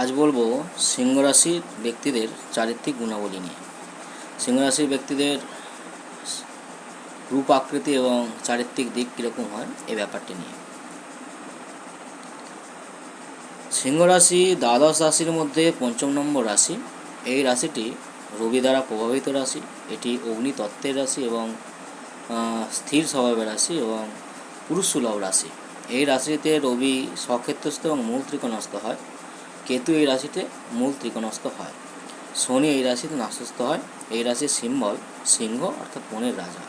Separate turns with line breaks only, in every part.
আজ বলব সিংহরাশির ব্যক্তিদের চারিত্রিক গুণাবলী নিয়ে। সিংহরাশির ব্যক্তিদের রূপ আকৃতি এবং চারিত্রিক দিক কীরকম হয় এই ব্যাপারটি নিয়ে। সিংহরাশি দ্বাদশ রাশির মধ্যে পঞ্চম নম্বর রাশি। এই রাশিটি রবি দ্বারা প্রভাবিত রাশি। এটি অগ্নি তত্ত্বের রাশি এবং স্থির স্বভাবের রাশি এবং পুরুষ সুলভ রাশি। এই রাশিতে রবি স্বক্ষেত্রস্থ এবং মূল ত্রিকোণস্থ হয়। কেতু এই রাশিতে মূল ত্রিকোণস্থ হয়। শনি এই রাশিতে নাশস্থ হয়। এই রাশির সিম্বল সিংহ, অর্থাৎ মনের রাজা।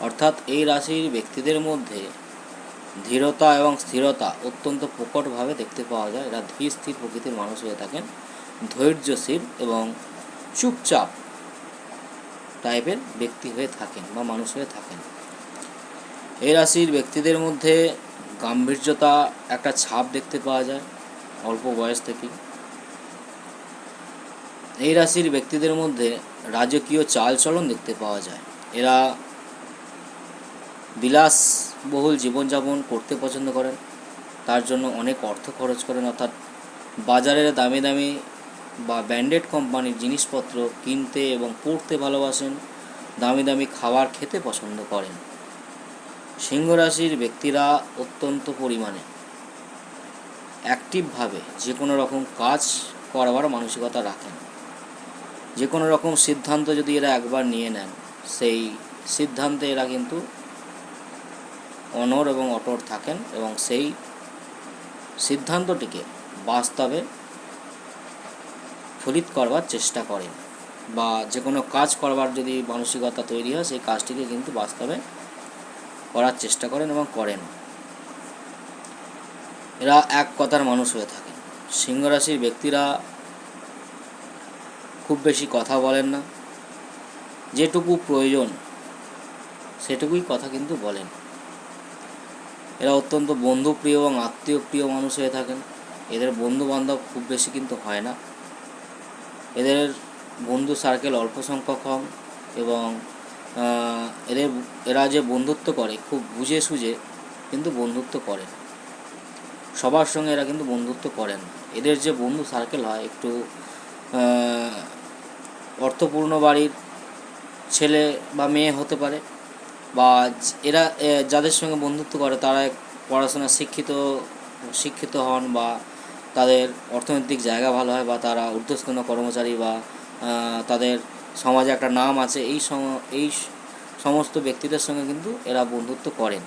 অর্থাৎ এই রাশির ব্যক্তিদের মধ্যে ধীরতা এবং স্থিরতা অত্যন্ত প্রকটভাবে দেখতে পাওয়া যায়। এরা ধীর স্থির প্রকৃতির মানুষ হয়ে থাকেন। ধৈর্যশীল এবং চুপচাপ টাইপের ব্যক্তি হয়ে থাকেন বা মানুষ হয়ে থাকেন। এই রাশির ব্যক্তিদের মধ্যে গাম্ভীর্যতা একটা ছাপ দেখতে পাওয়া যায়। অল্প বয়স থেকেই। এই রাশির ব্যক্তিদের মধ্যে রাজকীয় চালচলন দেখতে পাওয়া যায়। এরা বিলাসবহুল জীবনযাপন করতে পছন্দ করেন। তার জন্য অনেক অর্থ খরচ করেন। অর্থাৎ বাজারের দামি দামি বা ব্র্যান্ডেড কোম্পানির জিনিসপত্র কিনতে এবং পড়তে ভালোবাসেন, দামি দামি খাবার খেতে পছন্দ করেন। সিংহ রাশির ব্যক্তিরা অত্যন্ত পরিমাণে অ্যাক্টিভভাবে যে কোনো রকম কাজ করবার মানসিকতা রাখেন। যে কোনো রকম সিদ্ধান্ত যদি এরা একবার নিয়ে নেন, সেই সিদ্ধান্তে এরা কিন্তু অনর এবং অটর থাকেন এবং সেই সিদ্ধান্তটিকে বাস্তবে ফলিত করবার চেষ্টা করেন বা যে কোনো কাজ করবার যদি মানসিকতা তৈরি হয়, সেই কাজটিকে কিন্তু বাস্তবে করার চেষ্টা করেন এবং করেন। এরা এক কথার মানুষ হয়ে থাকেন সিংহরাশির ব্যক্তিরা খুব বেশি কথা বলেন না। যেটুকু প্রয়োজন, সেটুকুই কথা কিন্তু বলেন। এরা অত্যন্ত বন্ধুপ্রিয় এবং আত্মীয় প্রিয় মানুষ হয়ে থাকেন। এদের বন্ধু বান্ধব খুব বেশি কিন্তু হয় না। এদের বন্ধু সার্কেল অল্প সংখ্যক হন এবং এদের, এরা যে বন্ধুত্ব করে, খুব বুঝে সুঝে কিন্তু বন্ধুত্ব করে সবার সঙ্গে এরা কিন্তু বন্ধুত্ব করেন। এদের যে বন্ধু সার্কেল হয়, একটু অর্থপূর্ণ বাড়ির ছেলে বা মেয়ে হতে পারে বা এরা যাদের সঙ্গে বন্ধুত্ব করে, তারা পড়াশোনা শিক্ষিত শিক্ষিত হন বা তাদের অর্থনৈতিক জায়গা ভালো হয় বা তারা ঊর্ধ্বতন কর্মচারী বা তাদের সমাজে একটা নাম আছে, এই সম, এই সমস্ত ব্যক্তিদের সঙ্গে কিন্তু এরা বন্ধুত্ব করেন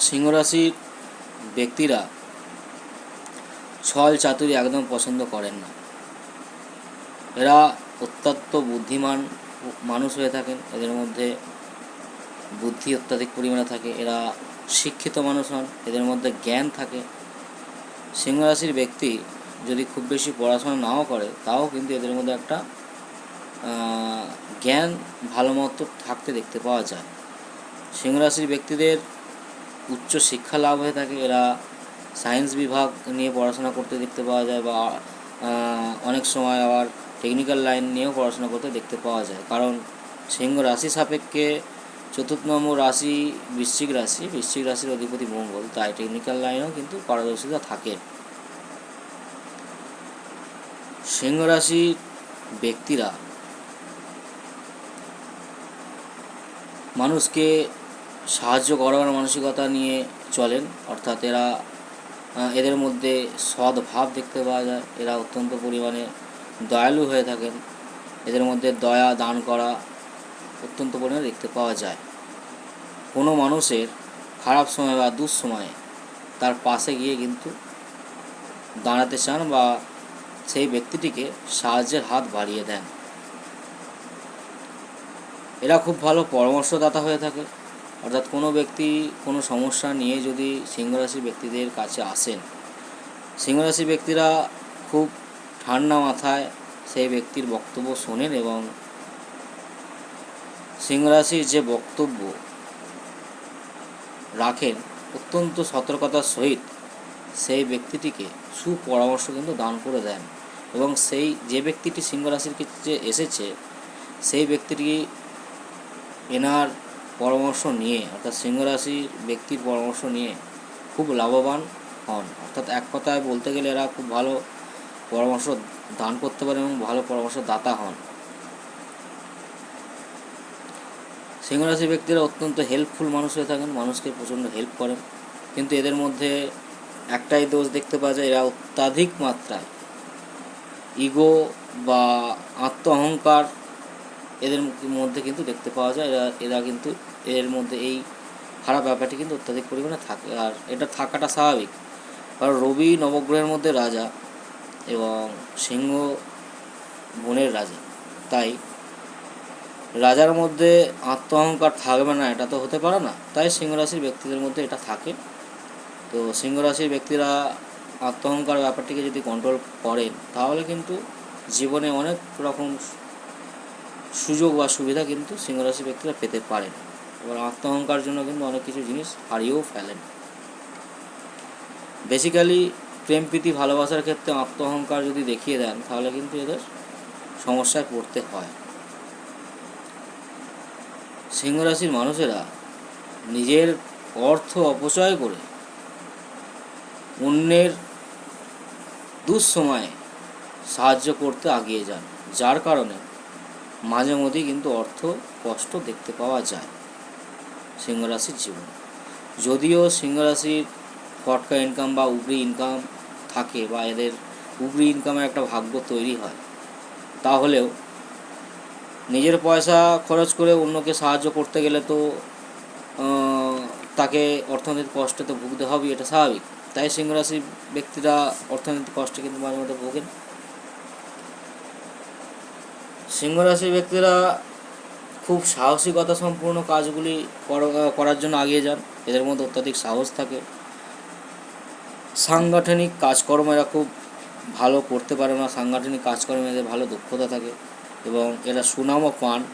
সিংহরাশির ব্যক্তিরা ছল চাতুরি একদম পছন্দ করেন না। এরা অত্যন্ত বুদ্ধিমান মানুষ হয়ে থাকেন। এদের মধ্যে বুদ্ধি অত্যাধিক পরিমাণে থাকে। এরা শিক্ষিত মানুষ হন। এদের মধ্যে জ্ঞান থাকে। সিংহরাশির ব্যক্তি যদি খুব বেশি পড়াশোনা নাও করে, তাও কিন্তু এদের মধ্যে একটা জ্ঞান ভালো মতো থাকতে দেখতে পাওয়া যায়। সিংহরাশির ব্যক্তিদের উচ্চ শিক্ষা লাভ হয়ে থাকে, এরা সায়েন্স বিভাগ নিয়ে পড়াশোনা করতে দেখতে পাওয়া যায় বা অনেক সময় আবার টেকনিক্যাল লাইন নিয়েও পড়াশোনা করতে দেখতে পাওয়া যায়। কারণ সিংহ রাশি সাপেক্ষে চতুর্থ নম্বর রাশি বৃশ্চিক রাশি, বৃশ্চিক রাশির অধিপতি মঙ্গল, তাই টেকনিক্যাল লাইনেও কিন্তু পারদর্শিতা থাকে। সিংহ রাশির ব্যক্তিরা মানুষকে সাহায্য করার মানসিকতা নিয়ে চলেন। অর্থাৎ এরা এদের মধ্যে সদ্ভাব দেখতে পাওয়া যায়। এরা অত্যন্ত পরিমাণে দয়ালু হয়ে থাকেন। এদের মধ্যে দয়া দান করা অত্যন্ত পরিমাণে দেখতে পাওয়া যায়। কোনো মানুষের খারাপ সময় বা দুঃসময়ে তার পাশে গিয়ে কিন্তু দাঁড়াতে চান বা সেই ব্যক্তিটিকে সাহায্যের হাত বাড়িয়ে দেন। এরা খুব ভালো পরামর্শদাতা হয়ে থাকে। অর্থাৎ কোনো ব্যক্তি কোনো সমস্যা নিয়ে যদি সিংহরাশি ব্যক্তিদের কাছে আসেন, সিংহরাশি ব্যক্তিরা খুব ঠান্ডা মাথায় সেই ব্যক্তির বক্তব্য শোনেন এবং সিংহরাশির যে বক্তব্য রাখেন অত্যন্ত সতর্কতার সহিত সেই ব্যক্তিটিকে সুপরামর্শ কিন্তু দান করে দেন এবং সেই যে ব্যক্তিটি সিংহরাশির ক্ষেত্রে এসেছে, সেই ব্যক্তিটি এনার পরামর্শ নিয়ে, অর্থাৎ সিংহরাশির ব্যক্তির পরামর্শ নিয়ে খুব লাভবান হন। অর্থাৎ এক কথায় বলতে গেলে এরা খুব ভালো পরামর্শ দান করতে পারে এবং ভালো পরামর্শ দাতা হন। সিংহরাশি ব্যক্তিরা অত্যন্ত হেল্পফুল মানুষ হয়ে থাকেন, মানুষকে প্রচণ্ড হেল্প করেন। কিন্তু এদের মধ্যে একটাই দোষ দেখতে পাওয়া যায়, এরা অত্যাধিক মাত্রায় ইগো বা আত্ম অহংকার এদের মধ্যে কিন্তু দেখতে পাওয়া যায়। এরা এরা কিন্তু এর মধ্যে এই খারাপ ব্যাপারটি কিন্তু অত্যাধিক পরিমাণে থাকে। আর এটা থাকাটা স্বাভাবিক। কারণ রবি নবগ্রহের মধ্যে রাজা এবং সিংহ বনের রাজা। তাই রাজার মধ্যে আত্ম অহংকার থাকবে না, এটা তো হতে পারে না। তাই সিংহরাশির ব্যক্তিদের মধ্যে এটা থাকে। তো সিংহরাশির ব্যক্তিরা আত্ম অহংকার ব্যাপারটিকে যদি কন্ট্রোল করেন, তাহলে কিন্তু জীবনে অনেক রকম সুযোগ বা সুবিধা কিন্তু সিংহরাশি ব্যক্তিরা পেতে পারেন। এবার আত্ম অহংকার জন্য কিন্তু অনেক কিছু জিনিস হারিয়েও ফেলেন। বেসিক্যালি প্রেম, প্রীতি, ভালোবাসার ক্ষেত্রে আত্ম অহংকার যদি দেখিয়ে দেন, তাহলে কিন্তু এদের সমস্যায় পড়তে হয়। সিংহরাশির মানুষেরা নিজের অর্থ অপচয় করে অন্যের দুঃসময়ে সাহায্য করতে আগিয়ে যান, যার কারণে মাঝে মধ্যেই কিন্তু অর্থ, কষ্ট দেখতে পাওয়া যায় সিংহরাশির জীবন। যদিও সিংহরাশির ফটকা ইনকাম বা উপরি ইনকাম থাকে বা এদের উপরি ইনকামের একটা ভাগ্য তৈরি হয়, তাহলেও নিজের পয়সা খরচ করে অন্যকে সাহায্য করতে গেলে তো তাকে অর্থনৈতিক কষ্টে তো ভুগতে হবেই, এটা স্বাভাবিক। তাই সিংহরাশির ব্যক্তিরা অর্থনৈতিক কষ্টে কিন্তু মাঝে মধ্যে ভোগেন। সিংহরাশির ব্যক্তিরা খুব সাহসিকতা সম্পূর্ণ কাজগুলি কর- করার জন্য এগিয়ে যান। এদের মধ্যে অত্যাধিক সাহস থাকে। সাংগঠনিক কাজকর্ম এরা খুব ভালো করতে পারে না। সাংগঠনিক কাজকর্মে এদের ভালো দক্ষতা থাকে এবং এরা সুনামও পান।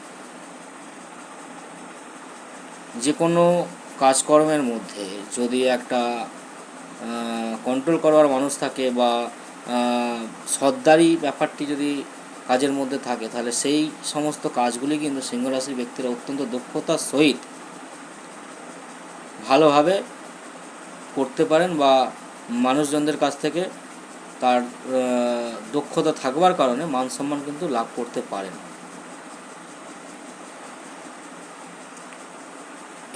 যে কোনো কাজকর্মের মধ্যে যদি একটা কন্ট্রোল করবার মানুষ থাকে বা সর্দারি ব্যাপারটি যদি কাজের মধ্যে থাকে, তাহলে সেই সমস্ত কাজগুলি কিন্তু সিংহরাশির ব্যক্তিরা অত্যন্ত দক্ষতার সহিত ভালোভাবে করতে পারেন বা মানুষজনদের কাছ থেকে তার দক্ষতা থাকবার কারণে মান সম্মান কিন্তু লাভ করতে পারেন।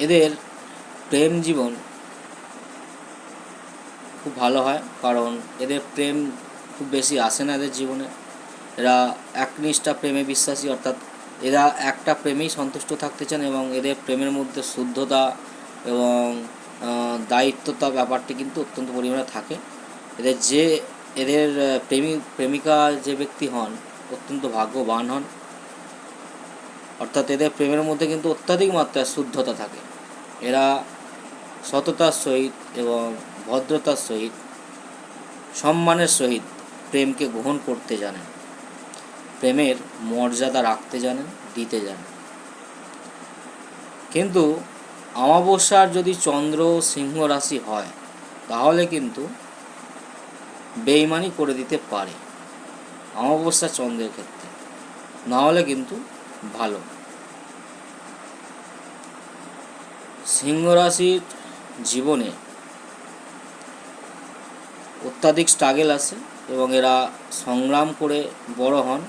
এদের প্রেম জীবন খুব ভালো হয়, কারণ এদের প্রেম খুব বেশি আসে না এদের জীবনে। এরা একনিষ্ঠা প্রেমে বিশ্বাসী, অর্থাৎ এরা একটা প্রেমেই সন্তুষ্ট থাকতে চান এবং এদের প্রেমের মধ্যে শুদ্ধতা এবং দায়িত্বতা ব্যাপারটি কিন্তু অত্যন্ত পরিমাণে থাকে। এদের যে, এদের প্রেমিক প্রেমিকা যে ব্যক্তি হন, অত্যন্ত ভাগ্যবান হন। অর্থাৎ এদের প্রেমের মধ্যে কিন্তু অত্যাধিক মাত্রায় শুদ্ধতা থাকে। এরা সততার সহিত এবং ভদ্রতার সহিত, সম্মানের সহিত প্রেমকে গ্রহণ করতে জানেন। প্রেমের মর্যাদা রাখতে জানেন, দিতে জানেন। কিন্তু অমাবস্যার যদি চন্দ্র সিংহ রাশি হয়, তাহলে কিন্তু বেইমানি করে দিতে পারে অমাবস্যা চন্দ্রের ক্ষেত্রে। না হলে কিন্তু ভালো। সিংহ রাশির জীবনে অত্যাধিক স্ট্রাগেল আছে এবং এরা সংগ্রাম করে বড় হন।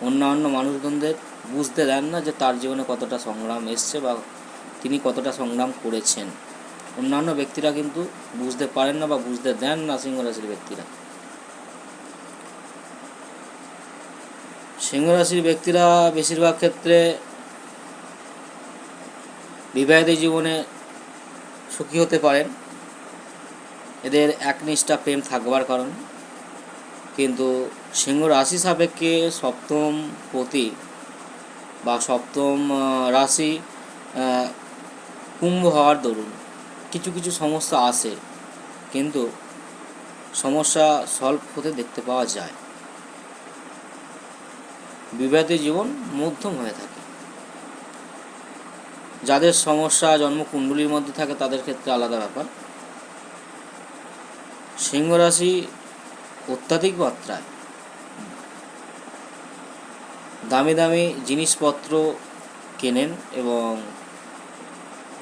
অন্যান্য মানুষজনদের বুঝতে দেন না যে তার জীবনে কতটা সংগ্রাম এসছে বা তিনি কতটা সংগ্রাম করেছেন। অন্যান্য ব্যক্তিরা কিন্তু বুঝতে পারেন না বা বুঝতে দেন না সিংহ রাশির ব্যক্তিরা। সিংহ রাশির ব্যক্তিরা বেশিরভাগ ক্ষেত্রে বিবাহিত জীবনে সুখী হতে পারেন। এদের একনিষ্ঠা প্রেম থাকবার কারণে। কিন্তু সিংহ রাশি সাপেক্ষে সপ্তম পতি বা সপ্তম রাশি কুম্ভ হওয়ার দরুন। কিছু কিছু সমস্যা আসে কিন্তু সমস্যা সলভ হতে দেখতে পাওয়া যায়। বিবাহিত জীবন মধ্যম হয়ে থাকে। যাদের সমস্যা জন্মকুণ্ডলীর মধ্যে থাকে, তাদের ক্ষেত্রে আলাদা ব্যাপার। সিংহ রাশি অত্যাধিক মাত্রায়। দামি দামি জিনিসপত্র কেনেন এবং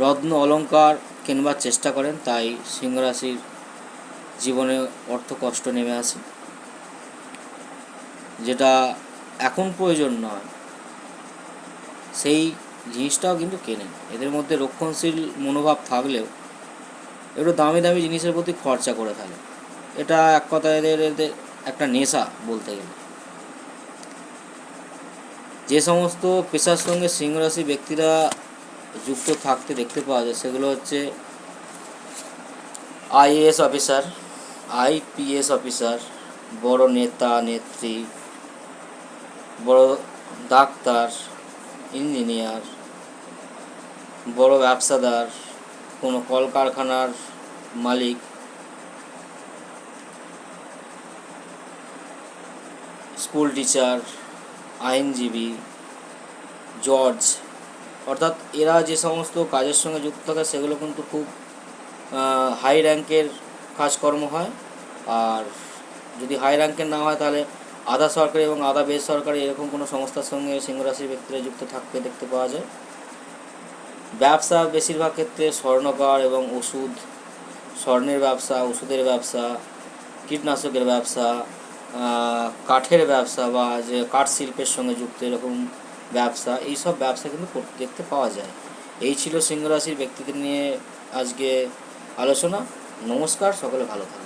রত্ন অলংকার কেনবার চেষ্টা করেন, তাই সিংহ রাশির জীবনে অর্থ কষ্ট নেমে আসে। যেটা এখন প্রয়োজন নয়, সেই জিনিসটাও কিন্তু কেনেন। এদের মধ্যে রক্ষণশীল মনোভাব থাকলেও একটু দামি দামি জিনিসের প্রতি খরচা করে থাকে এটা এক কথায় এদের এদের একটা নেশা বলতে গেলে। যে সমস্ত পেশার সঙ্গে সিংহরাশি ব্যক্তিরা যুক্ত থাকতে দেখতে পাওয়া যায়, সেগুলো হচ্ছে আইএএস অফিসার, আইপিএস অফিসার, বড় নেতা, নেত্রী, বড় ডাক্তার, ইঞ্জিনিয়ার, বড় ব্যবসাদার, কোনো কলকারখানার মালিক, স্কুল টিচার আইনজীবী, জজ, অর্থাৎ এরা যে সমস্ত কাজের সঙ্গে যুক্ত থাকে সেগুলো কিন্তু খুব হাই র্যাঙ্কের কাজকর্ম হয়। আর যদি হাই র্যাঙ্কের না হয় তাহলে আধা সরকারি এবং আধা বেসরকারি এরকম কোনো সংস্থার সঙ্গে সিংহরাশির ব্যক্তিরা যুক্ত থাকতে দেখতে পাওয়া যায়। ব্যবসা বেশিরভাগ ক্ষেত্রে স্বর্ণকার এবং ওষুধ, স্বর্ণের ব্যবসা, ওষুধের ব্যবসা, কীটনাশকের ব্যবসা কাঠের ব্যবসা বা যে কাঠ শিল্পের সঙ্গে যুক্ত এরকম ব্যবসা এই সব ব্যবসা কিন্তু দেখতে পাওয়া যায়। এই ছিল সিংহ রাশির ব্যক্তিদের নিয়ে আজকে আলোচনা। নমস্কার, সকলে ভালো থাকবেন